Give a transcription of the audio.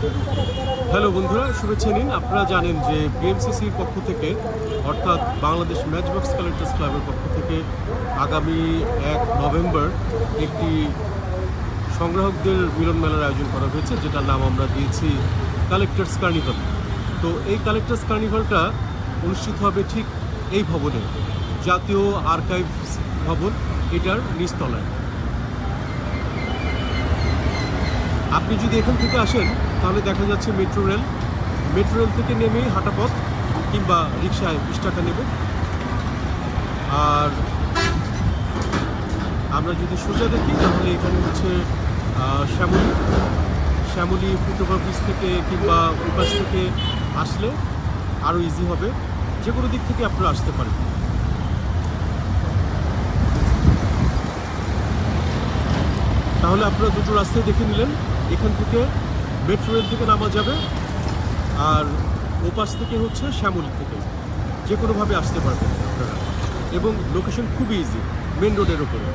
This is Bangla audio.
হ্যালো বন্ধুরা, শুভেচ্ছা নিন। আপনারা জানেন যে বিএমসিসির পক্ষ থেকে, অর্থাৎ বাংলাদেশ ম্যাচ বক্স কালেক্টার্স ক্লাবের পক্ষ থেকে আগামী এক নভেম্বর একটি সংগ্রাহকদের মিলন মেলার আয়োজন করা হয়েছে, যেটার নাম আমরা দিয়েছি কালেক্টার্স কার্নিভাল তো এই কালেক্টার্স কার্নিভালটা অনুষ্ঠিত হবে ঠিক এই ভবনে, জাতীয় আর্কাইভস ভবন, এটার নিচতলায়। আপনি যদি এখান থেকে আসেন, তাহলে দেখা যাচ্ছে মেট্রো রেল। মেট্রো রেল থেকে নেমেই হাঁটা পথ কিংবা রিক্সায় বিশ টাকা নেবে। আর আমরা যদি সোজা দেখি, তাহলে এখানে হচ্ছে শ্যামলী। শ্যামলী ফুটওভার ব্রিজ থেকে কিংবা উপাস থেকে আসলে আরও ইজি হবে। যে কোনো দিক থেকে আপনারা আসতে পারেন। তাহলে আপনারা দুটো রাস্তায় দেখে নিলেন। এখান থেকে মেট্রো রেল থেকে নামা যাবে আর ওপাশ থেকে হচ্ছে শ্যামলী থেকে। যে কোনোভাবে আসতে পারবেন আপনারা। এবং লোকেশন খুবই ইজি মেন রোডের ওপরে